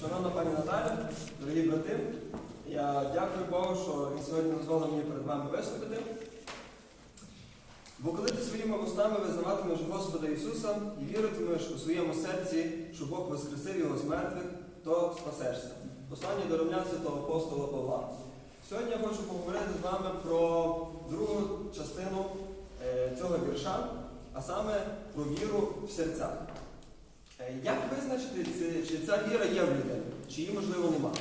Шановна пані Наталя, дорогі брати, я дякую Богу, що він сьогодні дозволив мені перед вами виступити. Бо коли ти своїми устами визнаватимеш Господа Ісуса і віритимеш у своєму серці, що Бог воскресив його з мертвих, то спасешся. Послання до ромлян святого апостола Павла. Сьогодні я хочу поговорити з вами про другу частину е, цього вірша, а саме про віру в серцях. Е, Як визначити, чи ця віра є в людині, чи її, можливо, нема?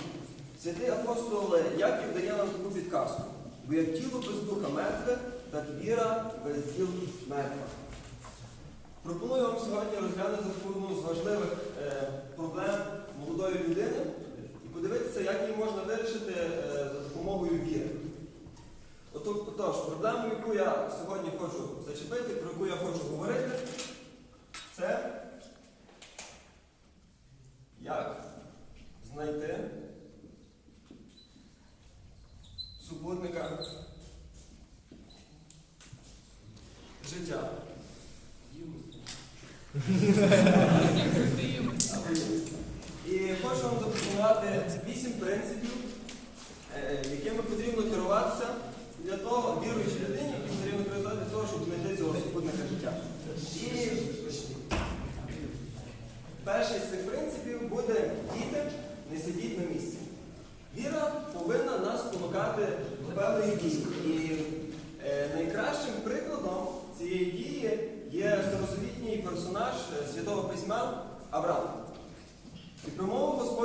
Святий апостол Яків дає нам таку підказку. Бо як тіло без духа мертве, так віра без діл мертва. Пропоную вам сьогодні розглянути одну з важливих е, проблем молодої людини і подивитися, як її можна вирішити е, за допомогою віри. Ото- Отож, проблему, яку я сьогодні хочу зачепити, про яку я хочу говорити, це як знайти супутника життя. І хочу вам запропонувати вісім принципів, е, якими потрібно керуватися для того, віруючій людині, яким потрібно керуватися для того, щоб знайти цього супутника життя. І перший з цих принципів буде діти, не сидіть на місці. Віра повинна нас спонукати до певної дії. І е, найкращим прикладом цієї дії є старозавітній персонаж е, Святого Письма Авраам. І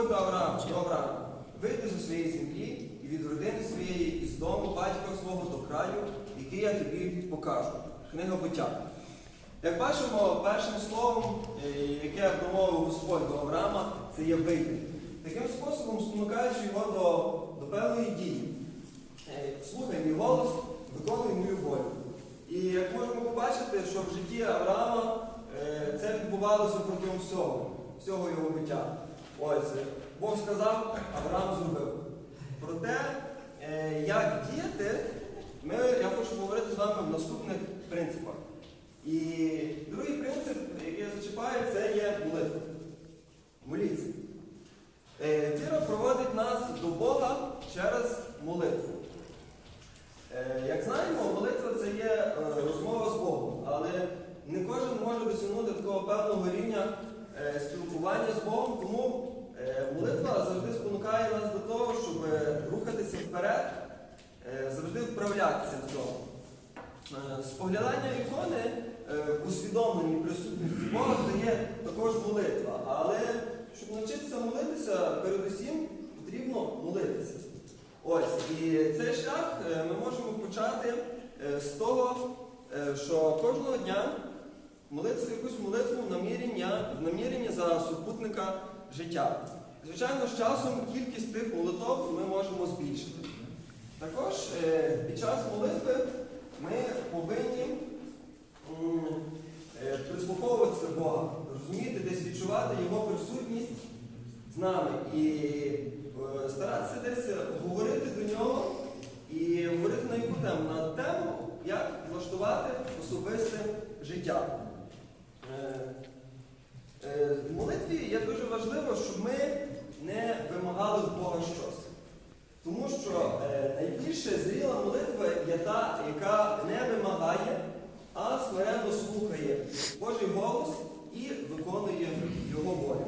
промовив до Авраама, до Авраама, вийди зі своєї землі і від родини своєї, і з дому батька свого до краю, який я тобі покажу. Книга буття. Як бачимо, першим словом, е, яке промовив Господь до Авраама, це є вийти. Таким способом спонукаючи його до, до певної дії. Е, Слухай мій голос, виконуй мою волю. І як можемо побачити, що в житті Авраама е, це відбувалося протягом всього, всього його буття. Ось, Бог сказав, Авраам зробив. Проте, е, як діяти, ми, я хочу говорити з вами в наступних принципах. І другий принцип, який я зачіпаю, це є молитва. Моліться. Е, Віра проводить нас до Бога через молитву. Е, Як знаємо, молитва це є розмова з Богом, але не кожен може досягнути такого певного рівня е, спілкування з Богом, тому е, молитва завжди спонукає нас до того, щоб е, рухатися вперед, е, вправлятися в. Е, Споглядання ікони е, в усвідомленні присутності Бога це є також молитва. Але щоб навчитися молитися, передусім потрібно молитися. Ось, і цей шлях е, ми можемо почати е, з того, е, що кожного дня молитися якусь молитву в намірення, в намірення за супутника життя. Звичайно, з часом кількість тих молитов ми можемо збільшити. Також е, під час молитви ми повинні е, прислуховуватися Бога, розуміти, десь відчувати Його присутність з нами і е, старатися десь говорити до нього і говорити на яку тему? На тему, як влаштувати особисте життя. В молитві є дуже важливо, щоб ми не вимагали в Бога щось. Тому що е, найбільше зріла молитва є та, яка не вимагає, а смиренно слухає Божий голос і виконує його волю.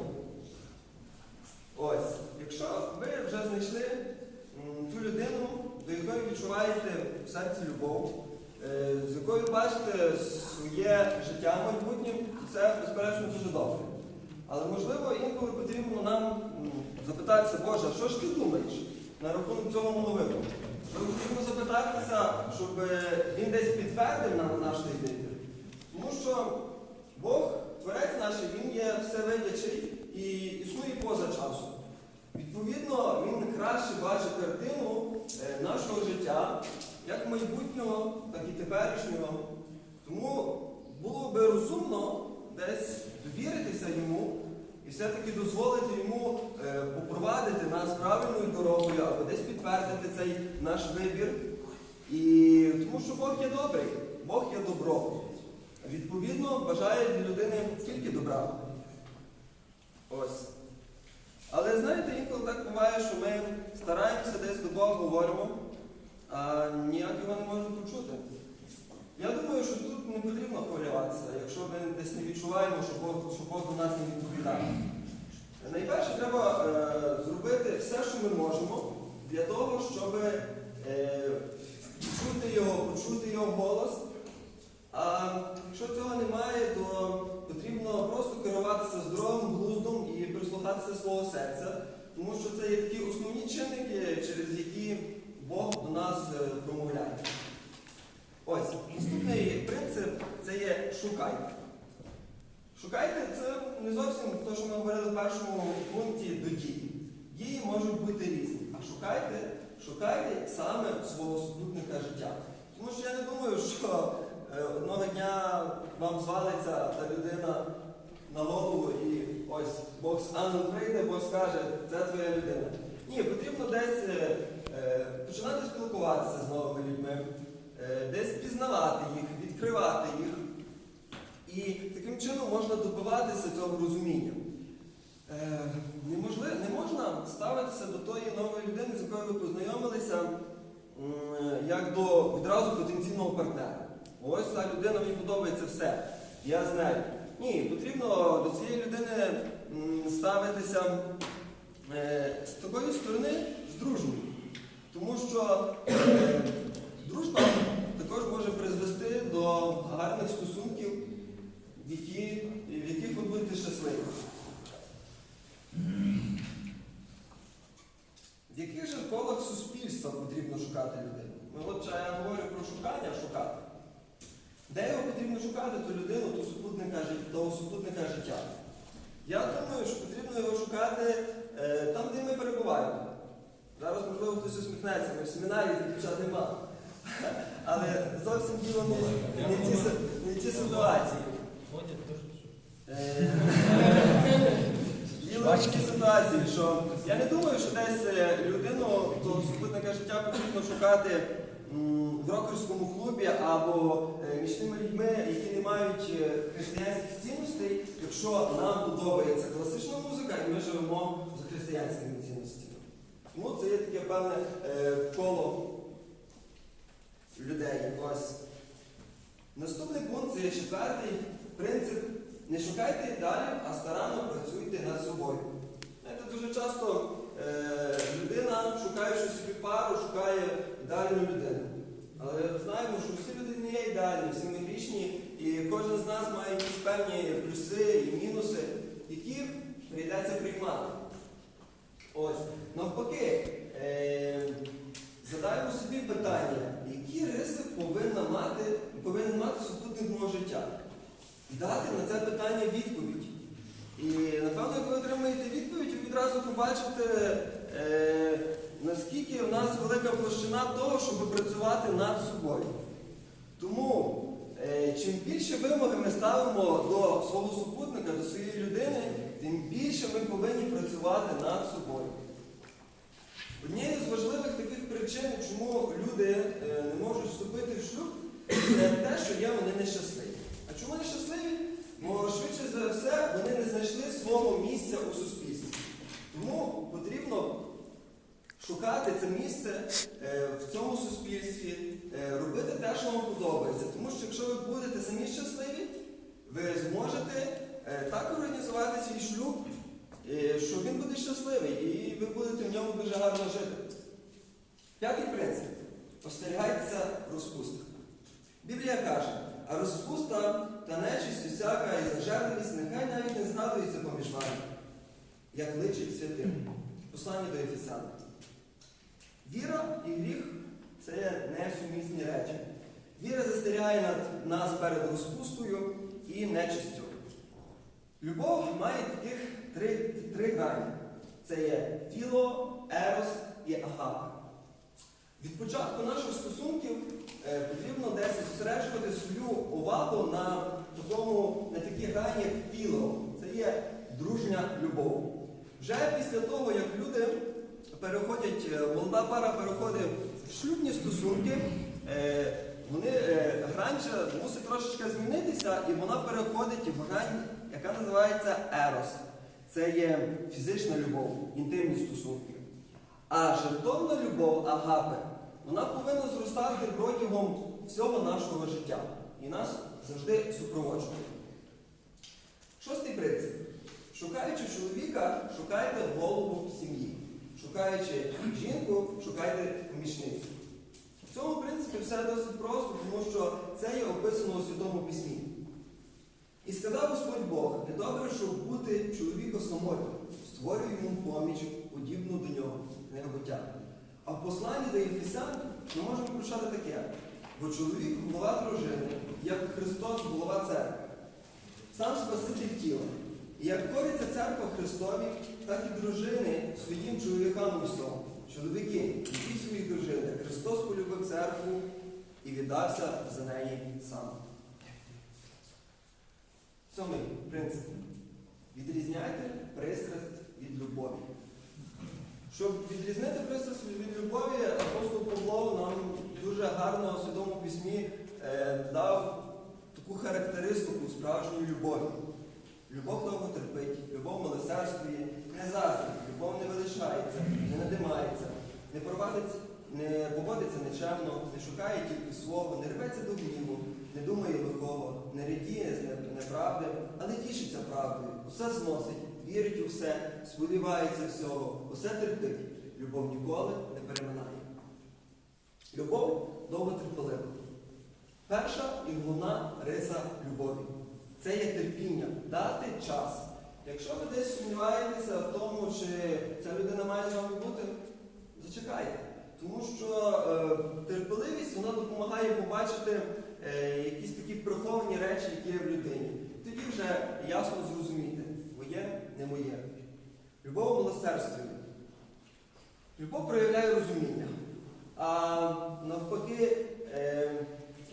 Ось, якщо ви вже знайшли ту людину, до якої відчуваєте в серці любов, е, з якою бачите своє життя майбутнє, це, безперечно, дуже добре. Але можливо інколи потрібно нам запитатися, Боже, що ж ти думаєш на рахунок цього моловику? Ми потрібно запитатися, щоб е, він десь підтвердив нам наш вибір. Тому що Бог, Творець наш, Він є всевидячий і існує поза часом. Відповідно, він краще бачить картину е, нашого життя, як майбутнього, так і теперішнього. Тому було би розумно десь довіритися йому і все-таки дозволити йому е, попровадити нас правильною дорогою або десь підтвердити цей наш вибір. І тому що Бог є добрий, Бог є добро. Відповідно, бажає для людини тільки добра. Ось. буває, що ми стараємося десь до Бога говоримо, а ніяк його не можемо почути. Я думаю, що тут не потрібно хвилюватися, якщо ми десь не відчуваємо, що Бог, що Бог до нас не відповідає. Найперше треба е, зробити все, що ми можемо, для того, щоб е, чути його, почути його голос. А якщо цього немає, то потрібно просто керуватися здоровим глуздом і прислухатися свого серця, тому що це є такі основні чинники, через які Бог до нас е, промовляє. Ось, наступний принцип це є шукайте. Шукайте це не зовсім те, що ми говорили в першому пункті до дії. Дії можуть бути різні. А шукайте, шукайте саме свого супутника життя. Тому що я не думаю, що е, одного дня вам звалиться та людина на голову і ось Бог з ангел прийде, Бог скаже, це твоя людина. Ні, потрібно десь е, е, починати спілкуватися з новими людьми, десь пізнавати їх, відкривати їх. І таким чином можна добиватися цього розуміння. Е, не можна ставитися до тої нової людини, з якою ви познайомилися, як до відразу потенційного партнера. Ось та людина мені подобається все. Я з нею. Ні, потрібно до цієї людини ставитися е, з такої сторони з дружньою. Тому що е, дружба також може призвести до гарних стосунків, в, які, в яких ви будете щасливі. В яких же колах суспільства потрібно шукати людину? Ну, от я говорю про шукання, шукати. Де його потрібно шукати, ту людину, ту супутника, того супутника життя? Я думаю, що потрібно його шукати е, там, де ми перебуваємо. Зараз, можливо, хтось усміхнеться, ми в семінарі дівчат нема. Але зовсім діло не, не, ті, не ті ситуації. Діло в тій ситуації, що я не думаю, що десь е, людину того супутника життя потрібно шукати в рокерському клубі або е, між тими людьми, які не мають е, християнських цінностей, якщо нам подобається класична музика і ми живемо за християнськими цінностями. Тому це є таке певне коло людей. Ось. Наступний пункт це є четвертий принцип. Не шукайте ідеалів, а старанно працюйте над собою. Знаєте, дуже часто е, людина, шукаючи собі пару, шукає ідеальну людину. Але знаємо, що всі люди не є ідеальні, всі ми грішні, і кожен з нас має якісь певні плюси і мінуси, які прийдеться приймати. Ось, навпаки, е, задаємо собі питання, які риси повинна мати, повинен мати супутник мого життя. Дати на це питання відповідь. І напевно, ви отримаєте відповідь, ви відразу побачите, е, наскільки в нас велика площина того, щоб працювати над собою. Тому, е, чим більше вимоги ми ставимо до свого супутника, до своєї людини, тим більше ми повинні працювати над собою. Однією з важливих таких причин, чому люди е, не можуть вступити в шлюб, це те, що є вони нещасливі. А чому нещасливі? Бо швидше за все вони не знайшли свого місця у суспільстві. Тому потрібно шукати це місце е, в цьому суспільстві, е, робити те, що вам подобається. Тому що якщо ви будете самі щасливі, ви зможете е, так організувати свій шлюб, що він буде щасливий і ви будете в ньому дуже гарно жити. П'ятий принцип. Остерігайтеся розпусти. Біблія каже, а розпуста та нечисть усяка і зажерливість нехай навіть не згадується поміж вами, як личить святим. Послання до Ефесян. Віра і гріх це несумісні речі. Віра застерігає нас перед розпустою і нечистю. Любов має таких три, три грані. Це є філо, ерос і агапа. Від початку наших стосунків е, потрібно десь зосереджувати свою увагу на такому, на такій грані філо. Це є дружня любов. Вже після того, як люди переходять, е, молода пара переходить в шлюбні стосунки, е, вони, е, грань ще мусить трошечки змінитися, і вона переходить в грань, яка називається ерос. Це є фізична любов, інтимні стосунки. А жертовна любов агапе, вона повинна зростати протягом всього нашого життя і нас завжди супроводжувати. Шостий принцип. Шукаючи чоловіка, шукайте голову сім'ї. Шукаючи жінку, шукайте помічницю. В цьому принципі все досить просто, тому що це є описано у Святому Письмі. І сказав Господь Бог, недобре, щоб бути чоловіка самотнім, створює йому поміч, подібну до нього, не роботя. А в посланні до Єфесян ми можемо прочитати таке, бо чоловік голова дружини, як Христос голова церкви, сам Спаситель тіла. І як кориться церква Христові, так і дружини своїм чоловікам у всьому. Чоловіки, любіть свої дружини. Христос полюбив церкву і віддався за неї сам. Сьомий принцип. Відрізняйте пристрасть від любові. Щоб відрізнити пристрасть від любові, апостол Павло нам дуже гарно у Святому Письмі е, дав таку характеристику справжньої любові. Любов довго терпить, любов милосердствує, не заздрить, любов не величається, не надимається, не провадить, не поводиться нечемно, не шукає тільки свого, не рветься до гніву, не думає лихого, не радіє з неправди, але тішиться правдою, усе зносить, вірить у все, сподівається всього, усе терпить. Любов ніколи не переминає. Любов довго терпелива. Перша і головна риса любові. Це є терпіння, дати час. Якщо ви десь сумніваєтеся в тому, чи ця людина має з вами бути, зачекайте. Тому що е, терпеливість вона допомагає побачити е, якісь такі приховані речі, які є в людині. Тоді вже ясно зрозуміти, моє. Любов милосердствує. Любов проявляє розуміння. А навпаки, е,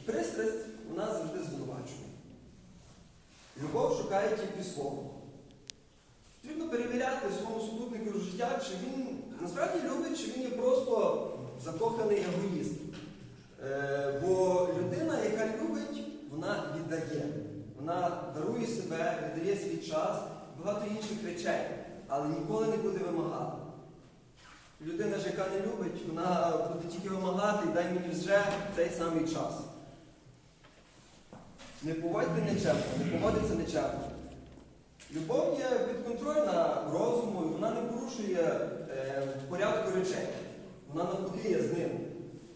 пристрасть вона завжди звинувачує. Любов шукає тільки свого. Потрібно перевіряти своєму супутнику життя, чи він насправді любить, чи він є просто закоханий егоїст. Е, бо людина, яка любить, вона віддає. Вона дарує себе, віддає свій час, багато інших речей, але ніколи не буде вимагати. Людина ж, яка не любить, вона буде тільки вимагати і дай мені вже цей самий час. Не поводьте нечемно, не поводиться нечемно. Любов є підконтрольна розуму, і вона не порушує е, порядку речей. Вона навпаки є з ним.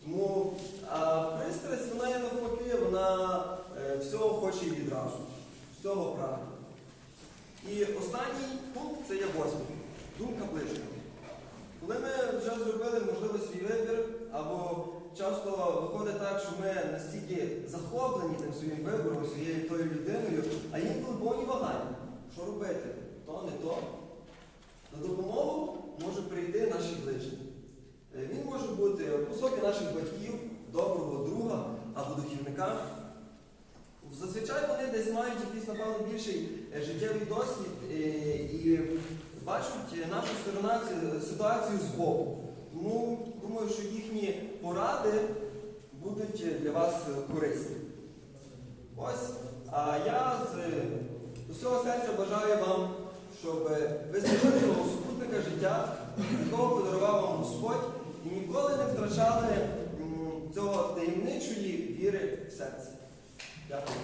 Тому а пристрасть, вона є навпаки, вона е, всього хоче і відразу, всього прагне. І останній пункт це є восьмий. Думка ближнього. Коли ми вже зробили, можливо, свій вибір, або часто виходить так, що ми настільки захоплені тим своїм вибором, своєю тою людиною, а інколи повні вагання. Що робити? То не то. На допомогу може прийти наші ближні. Е, Він може бути особі наших батьків, доброго друга або духівника. Зазвичай вони десь мають якийсь, напевно, більший життєвий досвід е, і бачать нашу сторону ситуацію збоку. Тому думаю, що їхні поради будуть для вас корисні. Ось, а я з усього серця бажаю вам, щоб ви знайшли свого супутника життя, якого подарував вам Господь, і ніколи не втрачали цього таємничої віри в серці. Дякую.